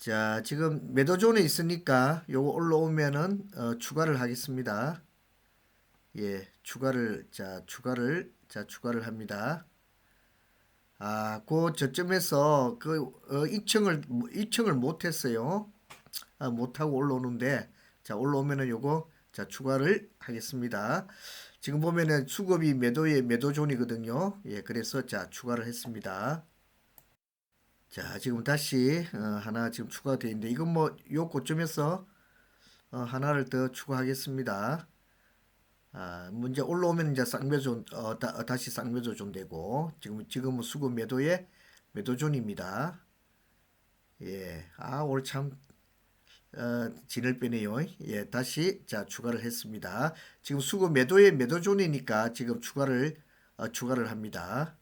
자, 지금 매도존에 있으니까 요거 올라오면은 어, 추가를 하겠습니다. 예, 추가를 자, 추가를 자, 추가를 합니다. 아, 그 저점에서 그 어, 2층을 2층을 못 했어요. 아, 못 하고 올라오는데 자, 올라오면은 요거 자, 추가를 하겠습니다. 지금 보면은 수급이 매도의 매도존이거든요. 예, 그래서 자, 추가를 했습니다. 자, 지금 다시 어, 하나 지금 추가가 되어 있는데 이건 뭐 요 고점에서 어, 하나를 더 추가하겠습니다. 아, 문제 올라오면 이제 쌍매존 어, 다, 어, 다 시 쌍매도존 되고 지금 지금은 수급 매도의 매도존입니다. 예, 아 오늘 참 어, 진을 빼네요. 예, 다시 자 추가를 했습니다. 지금 수급 매도의 매도존이니까 지금 추가를 어, 추가를 합니다.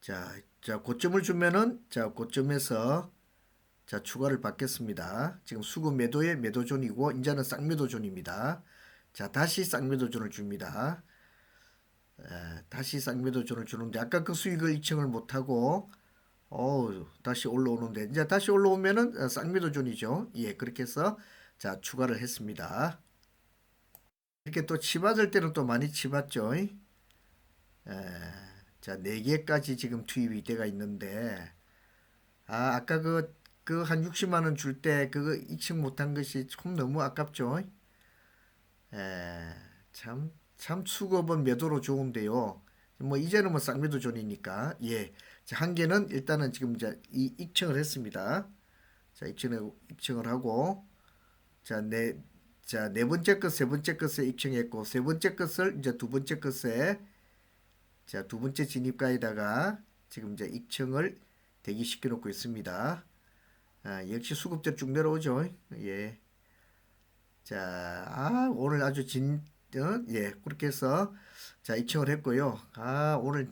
자, 자 고점을 주면은 자 고점에서 자 추가를 받겠습니다. 지금 수급 매도의 매도존이고 이제는 쌍매도존입니다. 자 다시 쌍매도존을 줍니다. 에, 다시 쌍매도존을 주는데 아까 그 수익을 이청을 못 하고 어 다시 올라오는데 이제 다시 올라오면은 어, 쌍매도존이죠. 예 그렇게 해서 자 추가를 했습니다. 이렇게 또 치받을 때는 또 많이 치받죠. 에, 자, 4개까지 지금 투입이 돼가 있는데, 아, 아까 그, 그 한 60만 원 줄 때 그거 이층 못한 것이 좀 너무 아깝죠? 에, 참, 참 수급은 매도로 좋은데요. 뭐, 이제는 뭐 쌍매도 존이니까, 예. 자, 한 개는 일단은 지금 이제 이 입증을 했습니다. 자, 입증을, 입증을 하고, 자, 네, 자, 네 번째 것, 세 번째 것에 입증했고, 세 번째 것을 이제 두 번째 것에 자, 두 번째 진입가에다가 지금 이제 입청을 대기시켜 놓고 있습니다. 아, 역시 수급대 쭉 내려오죠. 예. 자, 아, 오늘 아주 진, 어? 예, 그렇게 해서 자, 입청을 했고요. 아, 오늘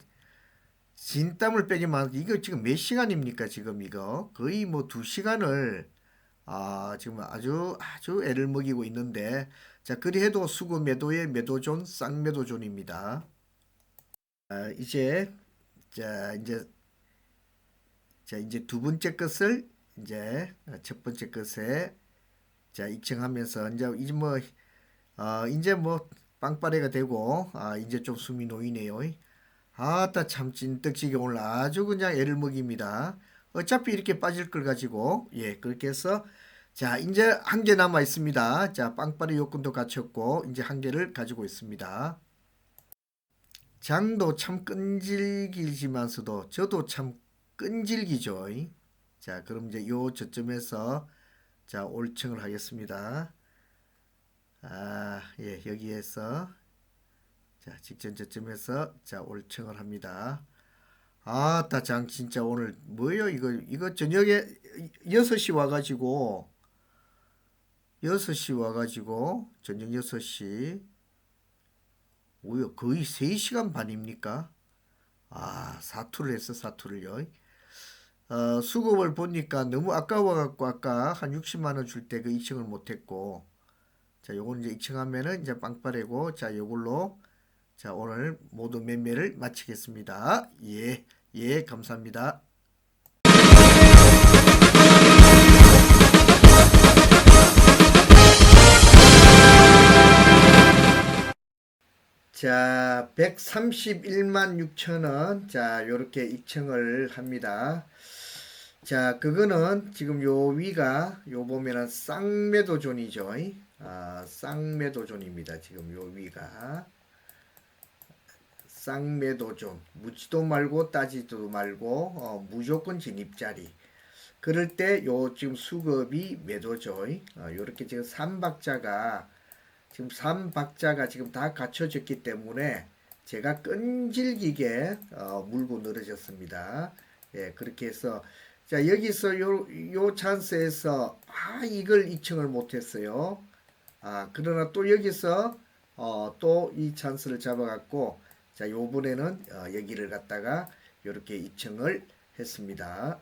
진땀을 빼기만, 이거 지금 몇 시간입니까? 지금 이거 거의 뭐 두 시간을 아, 지금 아주 아주 애를 먹이고 있는데, 자, 그리 해도 수급 매도의 매도존, 쌍매도존입니다. 아, 이제 자 이제 자 이제 두 번째 것을 이제 첫 번째 것에 자 입증하면서 이제 이제 뭐 어, 이제 뭐 빵빠레가 되고 아 이제 좀 숨이 놓이네요. 아따 참 찐떡지게 오늘 아주 그냥 애를 먹입니다. 어차피 이렇게 빠질 걸 가지고 예 그렇게 해서 자 이제 한 개 남아 있습니다. 자 빵빠레 요건도 갖췄고 이제 한 개를 가지고 있습니다. 장도 참 끈질기지만서도 저도 참 끈질기죠. 자, 그럼 이제 요 저점에서 자, 올청을 하겠습니다. 아, 예, 여기에서 자, 직전 저점에서 자, 올청을 합니다. 아, 따장 진짜 오늘 뭐예요? 이거 이거 저녁에 6시 와 가지고 6시 와 가지고 저녁 6시 오요 거의 3시간 반입니까? 아, 사투를 했어, 사투를요. 어, 수급을 보니까 너무 아까워갖고 아까 한 60만 원 줄 때그 이청을 못했고 자, 요건 이제 이청하면은 이제 빵빠레고 자, 요걸로 자, 오늘 모두 매매를 마치겠습니다. 예, 예, 감사합니다. 자, 131만 6천 원. 자, 요렇게 입청을 합니다. 자, 그거는 지금 요 위가 요 보면은 쌍매도존이죠. 아, 쌍매도존입니다. 지금 요 위가 쌍매도존. 묻지도 말고 따지도 말고 어, 무조건 진입자리. 그럴 때 요 지금 수급이 매도죠. 어, 요렇게 지금 삼박자가 지금 3박자가 지금 다 갖춰졌기 때문에 제가 끈질기게 어, 물고 늘어졌습니다. 예, 그렇게 해서 자 여기서 요, 요 찬스에서 아 이걸 이청을 못했어요. 아 그러나 또 여기서 어, 또 이 찬스를 잡아갖고 자 요번에는 어, 여기를 갖다가 이렇게 이청을 했습니다.